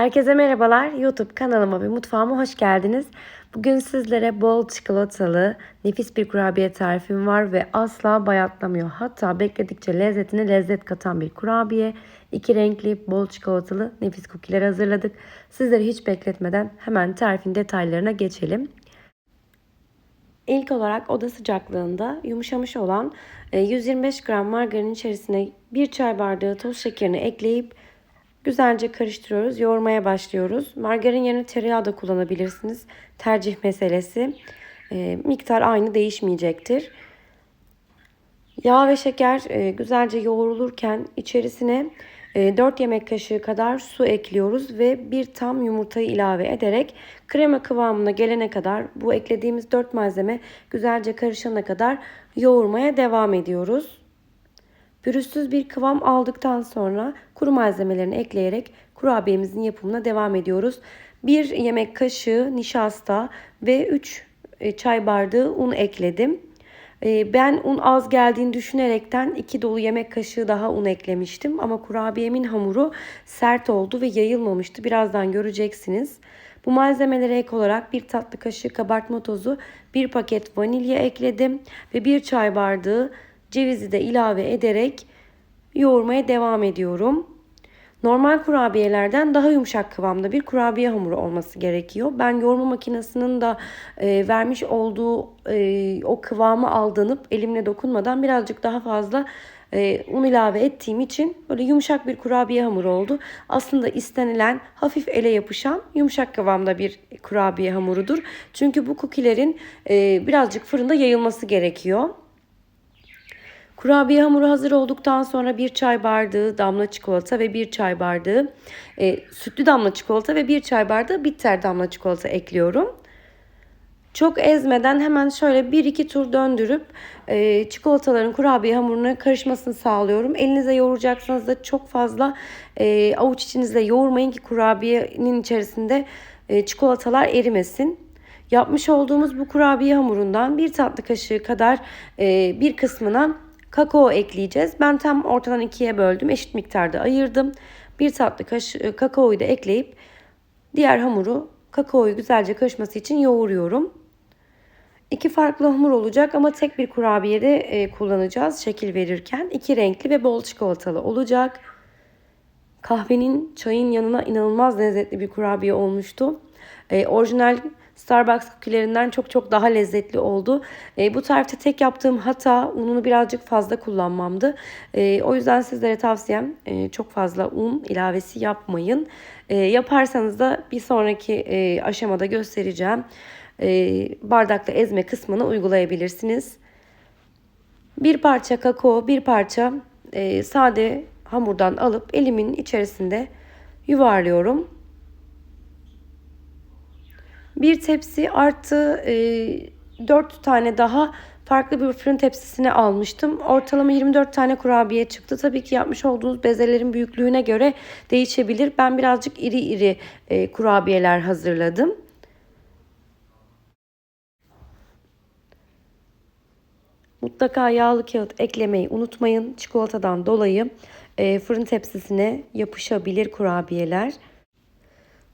Herkese merhabalar. YouTube kanalıma ve mutfağıma hoş geldiniz. Bugün sizlere bol çikolatalı nefis bir kurabiye tarifim var ve asla bayatlamıyor. Hatta bekledikçe lezzetine lezzet katan bir kurabiye. İki renkli bol çikolatalı nefis kukiler hazırladık. Sizleri hiç bekletmeden hemen tarifin detaylarına geçelim. İlk olarak oda sıcaklığında yumuşamış olan 125 gram margarin içerisine bir çay bardağı toz şekerini ekleyip Güzelce karıştırıyoruz. Yoğurmaya başlıyoruz. Margarin yerine tereyağı da kullanabilirsiniz. Tercih meselesi. E, miktar aynı değişmeyecektir. Yağ ve şeker e, güzelce yoğrulurken içerisine e, 4 yemek kaşığı kadar su ekliyoruz ve bir tam yumurtayı ilave ederek krema kıvamına gelene kadar bu eklediğimiz 4 malzeme güzelce karışana kadar yoğurmaya devam ediyoruz. Pürüzsüz bir kıvam aldıktan sonra kuru malzemelerini ekleyerek kurabiyemizin yapımına devam ediyoruz. 1 yemek kaşığı nişasta ve 3 e, çay bardağı un ekledim. E, ben un az geldiğini düşünerekten 2 dolu yemek kaşığı daha un eklemiştim. Ama kurabiyemin hamuru sert oldu ve yayılmamıştı. Birazdan göreceksiniz. Bu malzemelere ek olarak bir tatlı kaşığı kabartma tozu, bir paket vanilya ekledim ve bir çay bardağı cevizi de ilave ederek yoğurmaya devam ediyorum. Normal kurabiyelerden daha yumuşak kıvamda bir kurabiye hamuru olması gerekiyor. Ben yoğurma makinesinin de e, vermiş olduğu e, o kıvamı aldanıp elimle dokunmadan birazcık daha fazla e, un ilave ettiğim için böyle yumuşak bir kurabiye hamuru oldu. Aslında istenilen hafif ele yapışan yumuşak kıvamda bir kurabiye hamurudur. Çünkü bu kukilerin e, birazcık fırında yayılması gerekiyor. Kurabiye hamuru hazır olduktan sonra bir çay bardağı damla çikolata ve bir çay bardağı e, sütlü damla çikolata ve bir çay bardağı bitter damla çikolata ekliyorum. Çok ezmeden hemen şöyle 1-2 tur döndürüp e, çikolataların kurabiye hamuruna karışmasını sağlıyorum. Elinize yoğuracaksanız da çok fazla e, avuç içinizle yoğurmayın ki kurabiyenin içerisinde e, çikolatalar erimesin. Yapmış olduğumuz bu kurabiye hamurundan bir tatlı kaşığı kadar e, bir kısmına kakao ekleyeceğiz. Ben tam ortadan ikiye böldüm. Eşit miktarda ayırdım. Bir tatlı kaşığı e, kakaoyu da ekleyip diğer hamuru kakaoyu güzelce karışması için yoğuruyorum. İki farklı hamur olacak ama tek bir kurabiyede e, kullanacağız şekil verirken. iki renkli ve bol çikolatalı olacak. Kahvenin çayın yanına inanılmaz lezzetli bir kurabiye olmuştu. E, orijinal Starbucks kukilerinden çok çok daha lezzetli oldu. E, bu tarifte tek yaptığım hata ununu birazcık fazla kullanmamdı. E, o yüzden sizlere tavsiyem e, çok fazla un ilavesi yapmayın. E, yaparsanız da bir sonraki e, aşamada göstereceğim. E, bardakla ezme kısmını uygulayabilirsiniz. Bir parça kakao, bir parça e, sade hamurdan alıp elimin içerisinde yuvarlıyorum. Bir tepsi artı e, 4 tane daha farklı bir fırın tepsisine almıştım. Ortalama 24 tane kurabiye çıktı. Tabii ki yapmış olduğunuz bezelerin büyüklüğüne göre değişebilir. Ben birazcık iri iri e, kurabiyeler hazırladım. Mutlaka yağlı kağıt eklemeyi unutmayın. Çikolatadan dolayı e, fırın tepsisine yapışabilir kurabiyeler.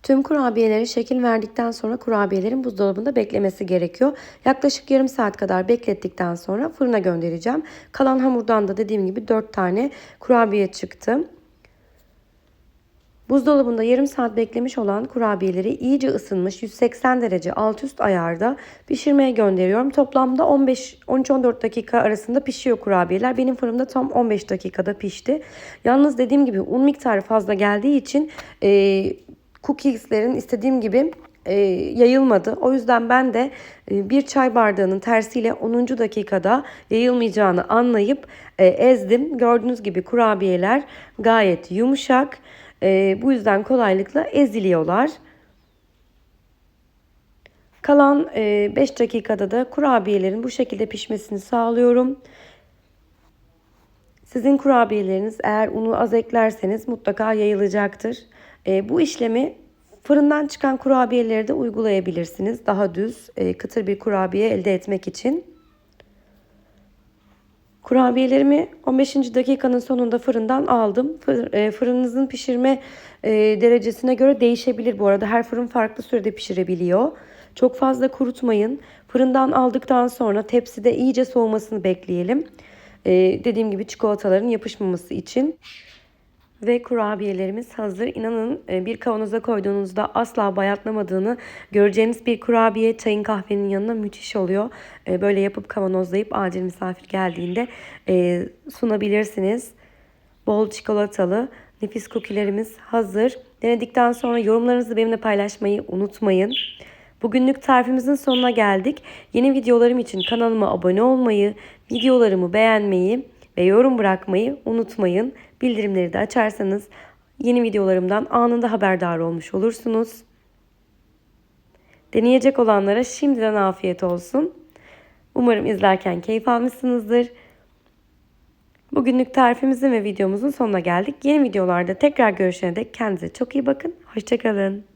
Tüm kurabiyeleri şekil verdikten sonra kurabiyelerin buzdolabında beklemesi gerekiyor. Yaklaşık yarım saat kadar beklettikten sonra fırına göndereceğim. Kalan hamurdan da dediğim gibi 4 tane kurabiye çıktı. Buzdolabında yarım saat beklemiş olan kurabiyeleri iyice ısınmış 180 derece alt üst ayarda pişirmeye gönderiyorum. Toplamda 15-13-14 dakika arasında pişiyor kurabiyeler. Benim fırında tam 15 dakikada pişti. Yalnız dediğim gibi un miktarı fazla geldiği için e, cookieslerin istediğim gibi e, yayılmadı. O yüzden ben de e, bir çay bardağının tersiyle 10. dakikada yayılmayacağını anlayıp e, ezdim. Gördüğünüz gibi kurabiyeler gayet yumuşak. E, bu yüzden kolaylıkla eziliyorlar. Kalan 5 e, dakikada da kurabiyelerin bu şekilde pişmesini sağlıyorum. Sizin kurabiyeleriniz eğer unu az eklerseniz mutlaka yayılacaktır. E, bu işlemi fırından çıkan kurabiyeleri de uygulayabilirsiniz. Daha düz, e, kıtır bir kurabiye elde etmek için. Kurabiyelerimi 15. dakikanın sonunda fırından aldım. Fır- e, Fırınınızın pişirme e, derecesine göre değişebilir bu arada. Her fırın farklı sürede pişirebiliyor. Çok fazla kurutmayın. Fırından aldıktan sonra tepside iyice soğumasını bekleyelim. E, dediğim gibi çikolataların yapışmaması için. Ve kurabiyelerimiz hazır. İnanın e, bir kavanoza koyduğunuzda asla bayatlamadığını göreceğiniz bir kurabiye çayın kahvenin yanına müthiş oluyor. E, Böyle yapıp kavanozlayıp acil misafir geldiğinde e, sunabilirsiniz. Bol çikolatalı nefis kukilerimiz hazır. Denedikten sonra yorumlarınızı benimle paylaşmayı unutmayın. Bugünlük tarifimizin sonuna geldik. Yeni videolarım için kanalıma abone olmayı, videolarımı beğenmeyi ve yorum bırakmayı unutmayın. Bildirimleri de açarsanız yeni videolarımdan anında haberdar olmuş olursunuz. Deneyecek olanlara şimdiden afiyet olsun. Umarım izlerken keyif almışsınızdır. Bugünlük tarifimizin ve videomuzun sonuna geldik. Yeni videolarda tekrar görüşene dek kendinize çok iyi bakın. Hoşçakalın.